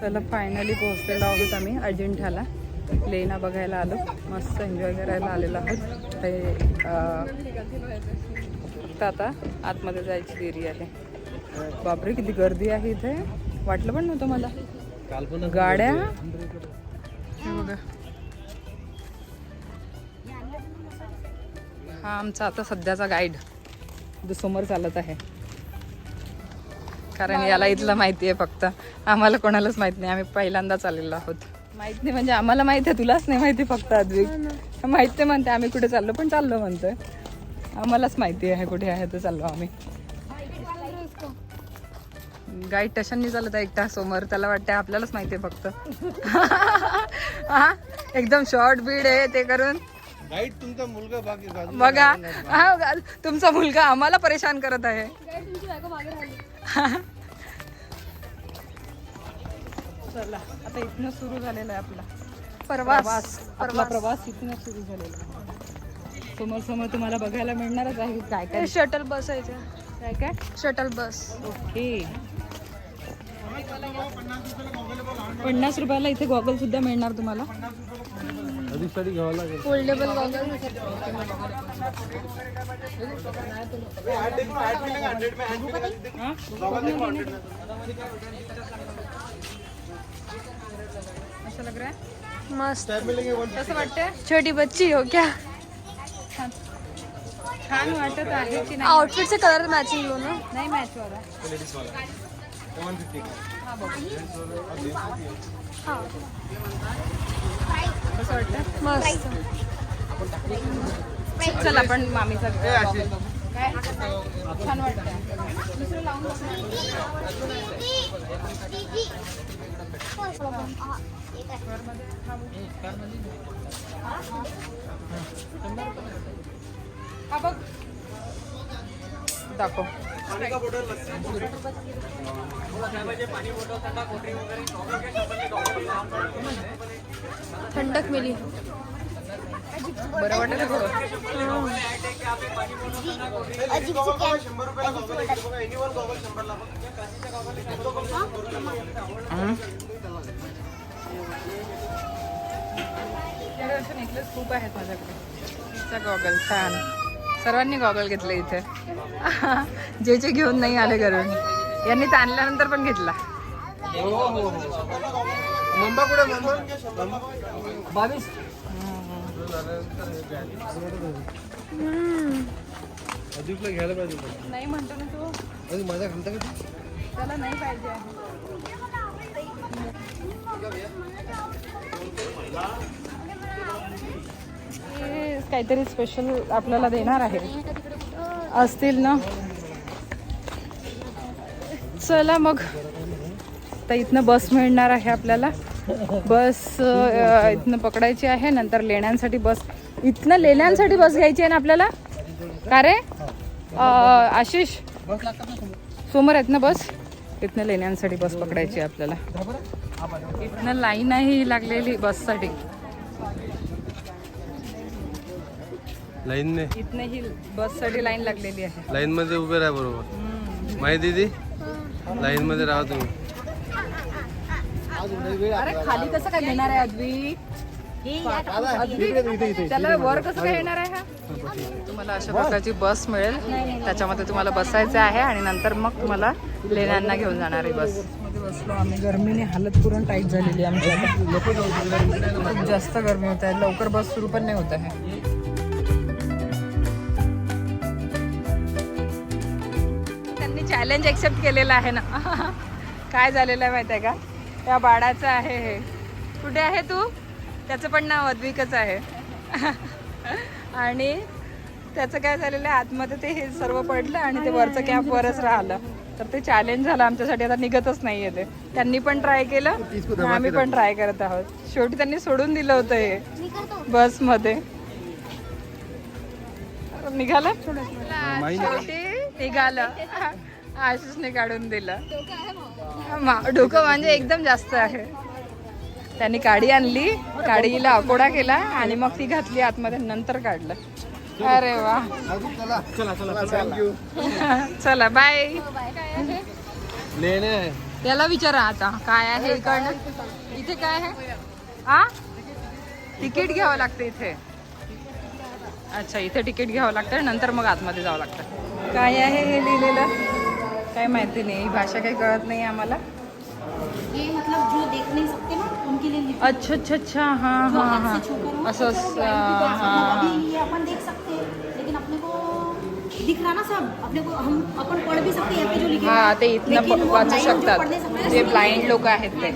चला फायनली पोहोचलेलो आहोत आम्ही अजिंठ्याला लेना बघायला आलो. मस्त एन्जॉय करायला आलेलो आहोत. ते फक्त आता आतमध्ये जायची देरी आहे. बापरे किती गर्दी आहे इथे. वाटलं पण नव्हतं मला. गाड्या. हे बघा. हा आमचा आता सध्याचा गाईड जो समोर चालत आहे. कारण याला इथलं माहिती आहे फक्त. आम्हाला कोणालाच माहीत नाही. आम्ही पहिल्यांदाच आलेलो आहोत. माहीत नाही म्हणजे आम्हाला माहीत आहे तुलाच नाही माहिती फक्त अद्विक माहीत नाही म्हणते आम्ही कुठे चाललो पण चाललो म्हणतोय. आम्हालाच माहिती आहे कुठे आहे तर चाललो आम्ही. गाईड टशांनी चालत आहे एकटा समोर. त्याला वाटतं आपल्यालाच माहिती आहे फक्त. हा? एकदम शॉर्ट बीड आहे ते करून. गाईड तुमचा मुलगा बाकी बाजूला बघा. हा तुमचा मुलगा आम्हाला परेशान करत आहे. चला आता इथनं सुरू झालेला आहे आपला प्रवास. आपला प्रवास. इथनं सुरू झालेला आहे. समोर समोर तुम्हाला बघायला मिळणारच आहे. काय काय? शटल बस आहे काय काय? Shuttle bus okay. पन्नास रुपयाला इथे गॉगल सुद्धा मिळणार तुम्हाला. फोल्डेबल गॉगल हा? लग रहा है। मस्त। कसं वाटतंय छोटी बच्ची हो क्या? छान छान वाटत आहे की नाही. आउटफिट से कलर मैचिंग हो ना? नाही मॅच वाला. हा बघ. हाँ. कसं वाटतं मस्त. चल आपण मामीचा. काय? छान वाटतंय. दुसरं लावून हा बघ. दाखव. ठंडक मिली. बरं वाटत थोडं? नेकलेस खूप आहेत माझ्याकडे गॉगल छान सर्वांनी गॉगल घेतले इथे. जे जे घेऊन नाही आले घरून. यांनी तर आणल्यानंतर पण घेतला. मंबा कुठे मंबा बावीस? अधिकला घ्यायला पाहिजे. नाही म्हणतो ना तू. अरे माझ्या घंटा किती? त्याला नाही पाहिजे आहे. हे काहीतरी स्पेशल आपल्याला देणार आहे. असतील ना? चला मग. तर इथनं बस मिळणार आहे आपल्याला. बस इथनं पकडायची आहे नंतर लेण्यांसाठी बस. इथनं लेण्यांसाठी बस घ्यायची आहे ना आपल्याला? का रे? आशिष? समोर आहेत ना बस? इथनं लेण्यांसाठी बस पकडायची आहे आपल्याला. इथनं लाईन आहे ही लागलेली बससाठी. लाईन ने? इथनं ही बससाठी लाईन लागलेली आहे. लाईन मध्ये उभे राहा बरोबर. माहिती दीदी लाईन मध्ये राहा तुम्ही. अरे खाली कसं काय घेणार आहे अद्वी अद्वी, त्याला वर कसं काय येणार आहे हा? तुम्हाला अशा प्रकारची बस मिळेल. त्याच्यामध्ये तुम्हाला बसायचं आहे आणि नंतर मग तुम्हाला लेण्यांना घेऊन जाणार आहे बस. बसलो आम्ही. गरमीने हालत पूर्ण टाईट झालेली आहे आमची खूप जास्त गरमी होत आहे. लवकर बस सुरू पण नाही होत आहे. त्यांनी चॅलेंज एक्सेप्ट केलेलं आहे ना. काय झालेलं आहे माहिती आहे का? त्या बाळाचं आहे हे. कुठे आहे तू? त्याचं पण नाव अद्विकच आहे. आणि त्याचं काय झालेलं आहे? आतमध्ये ते हे सर्व पडलं आणि ते वरचं कॅप वरच राहिलं. तर ते चॅलेंज झालं आमच्यासाठी. आता निघतच नाही आहे ते. त्यांनी पण ट्राय केलं. आम्ही पण ट्राय करत आहोत. शेवटी त्यांनी सोडून दिलं होतं हे. बसमध्ये. निघालं? शेवटी निघालं. आशिषने काढून दिलं. डोकं म्हणजे एकदम जास्त आहे. त्यांनी काडी आणली काडीला अकोडा केला आणि मग ती घातली आतमध्ये नंतर काढलं. अरे वा. चला चला थँक्यू चला बाय त्याला विचारा आता काय आहे इकडनं? इथे काय आहे? आ? तिकीट घ्यावं लागतं इथे. अच्छा इथे तिकीट घ्यावं लागतं नंतर मग आतमध्ये जावं लागतं. काय आहे हे लिहिलेलं? काय माहिती नाही. ही भाषा काही कळत नाही आम्हाला. ये मतलब जो देख नहीं सकते ना उनके लिए लिखा अच्छा अच्छा अच्छा. हा जो हा हाथ हा. से छूकर असं असं, हैं। हा. अभी ये अपन देख सकते हैं लेकिन अपने को दिख रहा ना सब अपने को हम अपन पढ़ भी सकते हैं यहाँ पे जो लिखे हा। हुए हैं। ते इथनं लेकिन प- वो वाचू शकतात. जे ब्लाइंड लोक आहेत ते.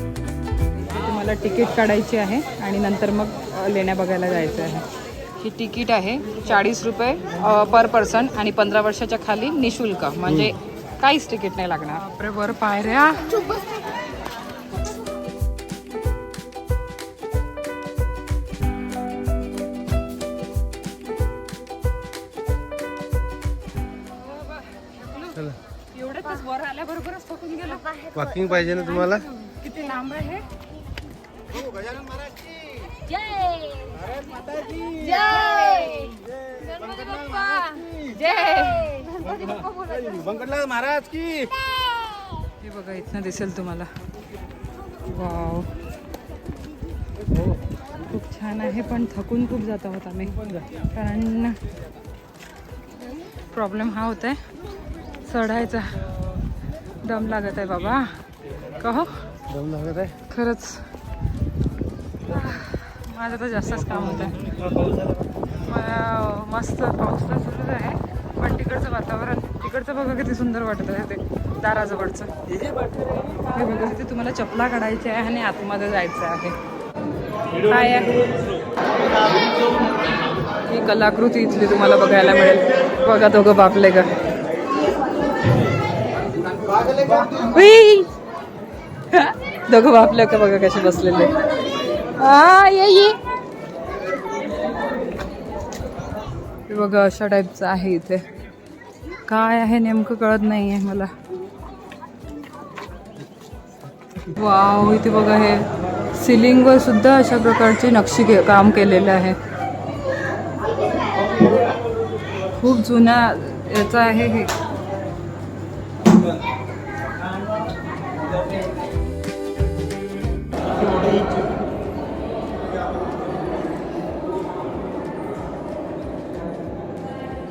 तुम्हाला तिकीट काढायची आहे आणि नंतर मग लेण्या बघायला जायचं आहे. ही तिकीट आहे चाळीस रुपये पर पर्सन आणि पंधरा वर्षाच्या खाली निशुल्क. म्हणजे काहीच तिकीट नाही लागणार. वर पायऱ्या. चला. एवढंच वर आल्याबरोबरच थकून गेला. वॉकिंग पाहिजे ना तुम्हाला? किती लांब आहे? महाराज की. हे बघा इथनं दिसेल तुम्हाला. वाव. खूप छान आहे पण थकून खूप जात आहोत आम्ही. कारण प्रॉब्लेम हा होत आहे चढायचा. दम लागत आहे बाबा. कहो? दम लागत आहे. खरंच. माझं तर जास्तच काम होत. मला मस्त पाऊस तर सुरूच आहे पण तिकडचं वातावरण तिकडचं बघा किती सुंदर वाटत आहे ते दाराजवळचं. हे बघा तिथे तुम्हाला चपला काढायची आहे आणि आतमध्ये जायचं आहे. काय आहे? ही कलाकृती इथली तुम्हाला बघायला मिळेल. बघा दोघं बापले का! दोघं बापले का बघा कसे बसलेले. हा ये ये. हे बघा अशा टाईपचं आहे इथे. काय आहे नेमकं कळत नाही आहे मला. वाव इथे बघा हे. सिलिंगवर सुद्धा अशा प्रकारचे नक्षी के- काम केलेलं आहे. खूप जुन्या याचं आहे हे.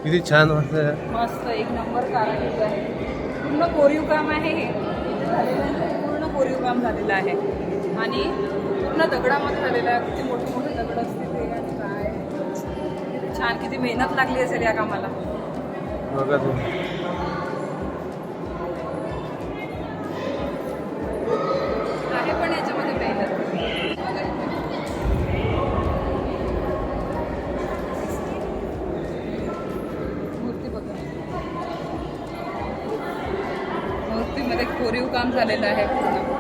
किती छान वाटतं मस्त एक नंबर कारागीर आहे पूर्ण कोरीव काम आहे हे. इथे झालेलं आहे. पूर्ण कोरीव काम झालेलं आहे. आणि पूर्ण दगडामध्ये झालेलं आहे. किती मोठे मोठे दगड असतील ते आणि काय. छान किती मेहनत लागली असेल या कामाला. बघा तुम्ही आहे पण याच्यामध्ये मेहनत बघा इथे. मूर्ती बघा मूर्तीमध्ये कोरीव काम झालेलं आहे. पूर्ण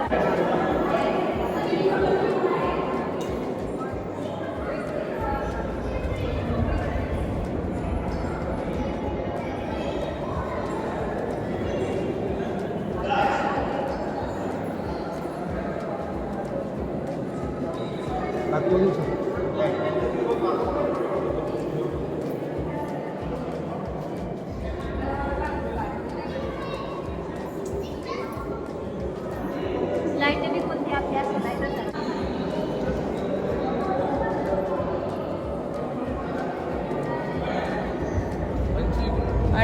आतमध्ये लाइट बी कोणती आपल्या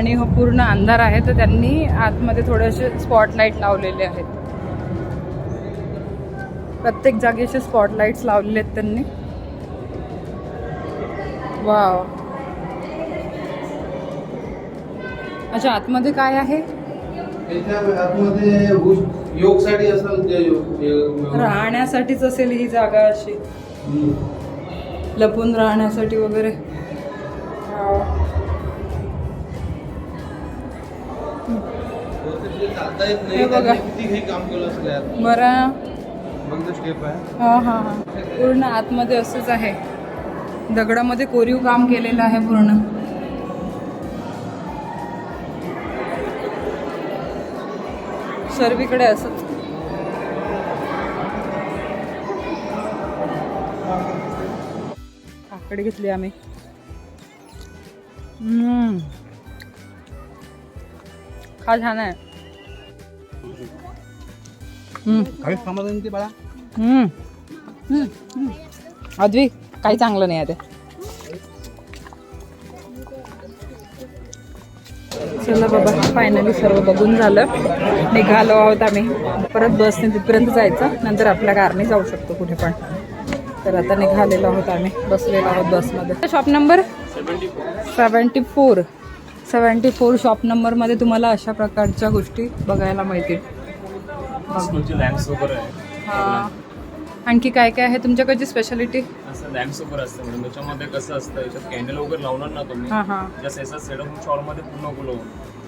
आणि हो पूर्ण अंधार आहे तर त्यांनी आतमध्ये थोडेसे स्पॉटलाईट लावलेले आहेत. प्रत्येक जागी असे स्पॉटलाईट्स लावलेले आहेत त्यांनी. वाव अच्छा आतमध्ये काय आहे? राहण्यासाठीच असेल ही जागा अशी. लपून राहण्यासाठी वगैरे. येत हे नाही बघा. त्यांनी किती काही काम केलं असेल यार. बरं. बघ स्टेप आहे. हा हा हा. पूर्ण आतमध्ये असंच आहे. दगडामध्ये कोरीव काम केलेलं आहे पूर्ण. सर्वीकडे असंच. काकडी घेतली आम्ही. हम्म. खा छान आहे. काही समाधान ते बाळा. अद्वी काही चांगलं नाही आहे ते चला बाबा फायनली सर्व बघून झालं. निघालो आहोत आम्ही. परत बसने तिथपर्यंत जायचं. नंतर आपल्या कारने जाऊ शकतो कुठे पण. तर आता निघालेलो आहोत आम्ही. बसलेलो आहोत बसमध्ये shop number seventy four seventy four shop नंबरमध्ये तुम्हाला अशा प्रकारच्या गोष्टी बघायला मिळतील. स्कूलचे लॅम्प्स वगैरे आहे. हा. आणखी काय काय आहे तुमच्याकडची स्पेशालिटी असं लॅम्प्स वगैरे असतं म्हणजे त्याच्यामध्ये कसं असतं याच्यात कॅन्डल वगैरे लावणार ना तुम्ही हां हां. जस्ट याचा शॉलमध्ये पूर्ण गुलो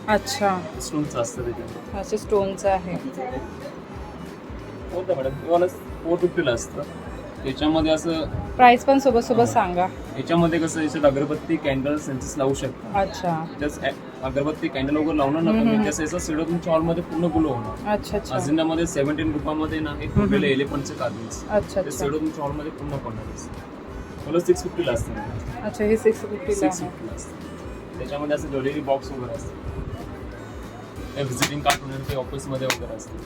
अच्छा. स्टूलचं असतं त्याच्यात असे स्टोनचं आहे. होतं मॅडम इव्हन फोर फिफ्टीला असतं. त्याच्यामध्ये असं प्राइस पण सोबत सोबत सांगा. याच्यामध्ये कसं याच्यात अगरबत्ती कॅन्डल सेन्सेस लावू शकता. अच्छा. जस्ट अगरबत्ती कॅन्डल वगैरे लावणार ना तुम्ही जस्ट याचा सेटअप तुमच्या हॉलमध्ये पूर्ण गुलो होणार. अच्छा अच्छा. अजिंडामध्ये सेव्हन्टीन रुपयामध्ये ना एक फुटलेले एलिफंटचे कार्विंग्स अच्छा ते अच्छा सेटअप तुमच्या हॉलमध्ये पूर्ण पडणार मला सिक्स फिफ्टीला असतं. अच्छा हे सिक्स फिफ्टीला सिक्स आहे. फिफ्टीला असतं. त्याच्यामध्ये असं ज्वेलरी बॉक्स वगैरे असतं. व्हिजिटिंग कार्ड म्हणून ते ऑफिसमध्ये वगैरे असतं.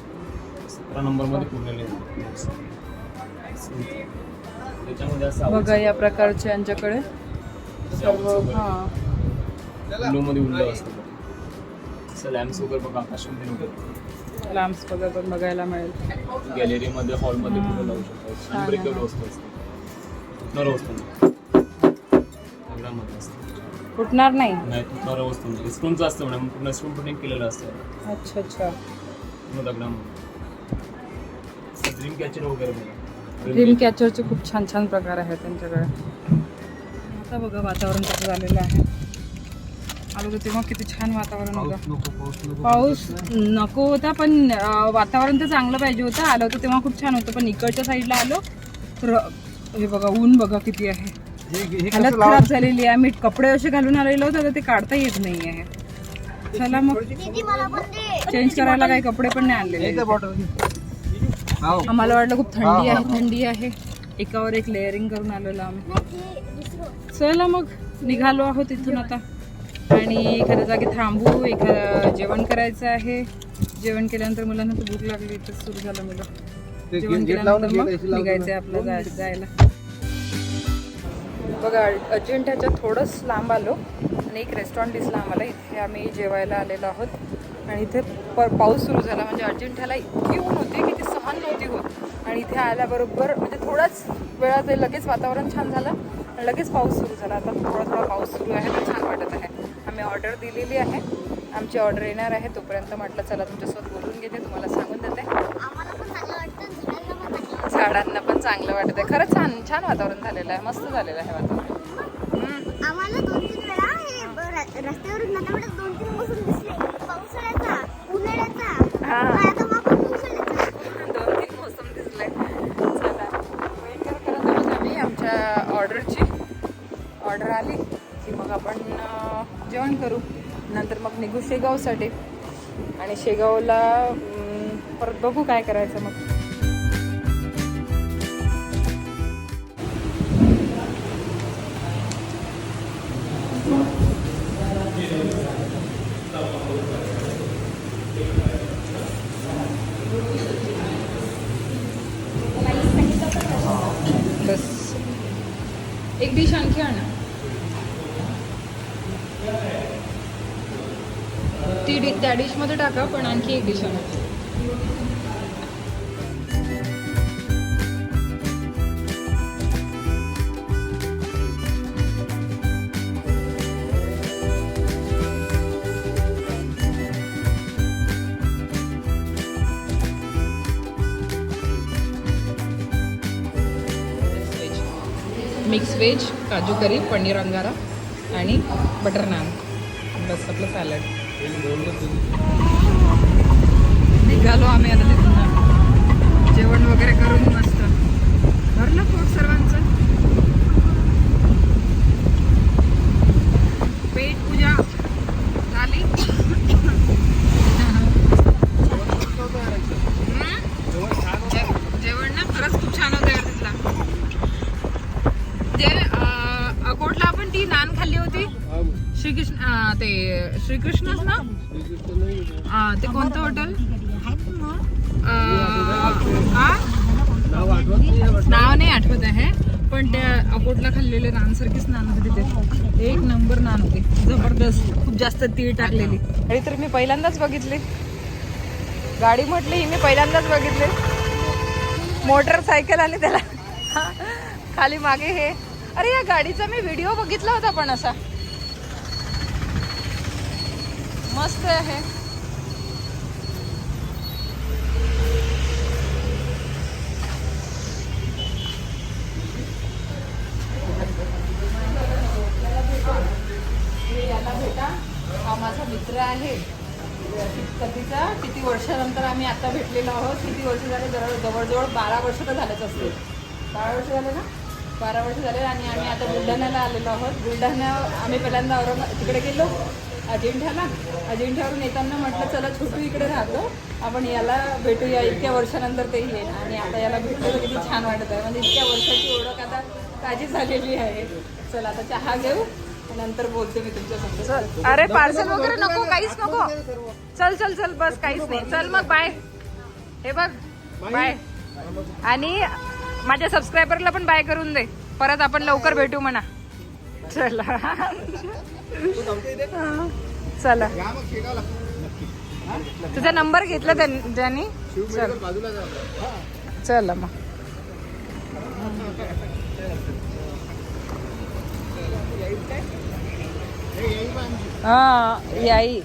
सतरा नंबरमध्ये box. त्याच्यामध्ये असं बघा या प्रकारचे यांच्याकडे. सर्व हा. विंडोमध्ये विंडो असतं. असं लॅम्प्स वगैरे बघा आकाशमध्ये वगैरे लॅम्प्स वगैरे पण बघायला मिळेल. गॅलरीमध्ये हॉलमध्ये पुढे लावू शकतो? अनब्रेकेबल वस्तू असते. तुटणारं वस्तू नाही. दगडामध्ये असतं. फुटणार नाही? नाही तुटणारं वस्तू नाही. स्टोनचं असतं मॅडम पूर्ण स्टोन पुटिंग केलेलं असतं. अच्छा अच्छा. पूर्ण दगडामध्ये. ड्रीम कॅचर वगैरे बघा. ड्रीम कॅचरचे खूप छान छान प्रकार आहेत त्यांच्याकडे. आता बघा वातावरण कसं झालेलं आहे. आलो तर तेव्हा किती छान वातावरण होतं. पाऊस नको पाऊस नको होता पण वातावरण तर चांगलं पाहिजे होतं. आलं होतं तेव्हा खूप छान होतं पण इकडच्या साईडला आलो तर हे बघा ऊन बघा किती आहे. हे हे हालत खराब झालेली आहे. मी कपडे असे घालून आलेलो होतो तर ते काढता येत नाही आहे. चला मग. चेंज करायला काही कपडे पण नाही आणलेले. हो आम्हाला वाटलं खूप थंडी आहे थंडी आहे. एकावर एक लेअरिंग करून आलेलो आम्ही. चला मग. निघालो आहोत इथून आता. आणि एखाद्या जागी थांबू एखादं जेवण करायचं आहे. जेवण केल्यानंतर मुलांना तर भूक लागली तर सुरू झालं मुलं. ते जेवण केल्यानंतर मग निघायचं आपलं जाय- जायला. बघा अजिंठ्याच्या थोडंच लांब आलो. आणि एक रेस्टॉरंट दिसलं आम्हाला इथे. आम्ही जेवायला आलेलो आहोत. आणि इथे प पाऊस सुरू झाला. म्हणजे अजिंठ्याला इतकी ऊन होती की ती सहन नव्हती होत. आणि इथे आल्याबरोबर म्हणजे थोडाच वेळात ते लगेच वातावरण छान झालं. आणि लगेच पाऊस सुरू झाला. आता थोडा थोडा पाऊस सुरू आहे तर छान वाटत आहे. आम्ही ऑर्डर दिलेली आहे. आमची ऑर्डर येणार आहे. तोपर्यंत म्हटलं चला तुमच्यासोबत बोलून घेते. तुम्हाला सांगून देते. झाडांना पण चांगलं वाटत. आहे खरंच छान छान वातावरण झालेलं आहे. मस्त झालेलं आहे वातावरण. आम्हाला दोन तीन वेळा ब- र- रस्त्यावरून जाताना दोन तीन मोसम दिसले. पावसाळ्याचा उन्हाळ्याचा. हा. आणि आता मग आपण पावसाळ्याचा. दोन तीन मोसम दिसले. चला. वेट करत करत आहोत आम्ही आमच्या ऑर्डरची. ऑर्डर आली की मग आपण जेवण करू. नंतर मग निघू शेगावसाठी. आणि शेगावला परत बघू काय करायचं मग. बस. एक डिश आणखी आणा ती डि त्या डिशमध्ये टाका पण आणखी एक डिश आणा. मिक्स व्हेज काजू करी पनीर अंगारा आणि बटर नान. बस आपलं सॅलड निघालो आम्ही आता तिथून. जेवण वगैरे करून मस्त. भरलं पोट सर्वांचं. पेट पूजा झाली हम्म? जे- जेवण ना खरंच खूप छान होतं यार तिथला श्रीकृष्ण ते श्रीकृष्णच ना? हा, ते कोणतं हॉटेल नाव नाही आठवत आहे पण त्या अकोटला खाल्लेले नानसारखीच नान होते तिथे एक नंबर नान होते. जबरदस्त. खूप जास्त तीळ टाकलेली. आणि तर मी पहिल्यांदाच बघितली. गाडी म्हटली मी पहिल्यांदाच बघितली. मोटरसायकल आली त्याला. खाली मागे हे. अरे या गाडीचा मी व्हिडिओ बघितला होता पण असा. मस्त आहे. याला भेटा हा माझा मित्र आहे. कधीचा? किती वर्षानंतर आम्ही आता भेटलेलो आहोत. किती वर्ष झाले? जवळ जवळजवळ बारा वर्ष तर झालेच असते बारा वर्ष झाले ना? बारा वर्ष झाले आणि आम्ही आता बुलढाण्याला आलेलो आहोत. बुलढाणा आम्ही पहिल्यांदा औरंगाबाद तिकडे गेलो. अजिंठ्याला अजिंठ्यावरून येताना म्हटलं चला छोटू इकडे राहतो. आपण याला भेटूया. इतक्या वर्षानंतर ते येईल. आणि आता याला भेटलं तर किती छान वाटत आहे. म्हणजे इतक्या वर्षाची ओळख आता ताजी झालेली आहे. चला आता चहा घेऊ. नंतर बोलते मी तुमच्या चल. अरे पार्सल वगैरे नको काहीच नको. चल चल चल बस काहीच नाही. चल मग बाय. हे बघ बाय. आणि माझ्या सबस्क्रायबरला पण बाय करून दे. परत आपण लवकर भेटू म्हणा. चला. चला. तुझा नंबर घेतला त्यां- त्यांनी चल. बाजूला जा चला मग. हा याई.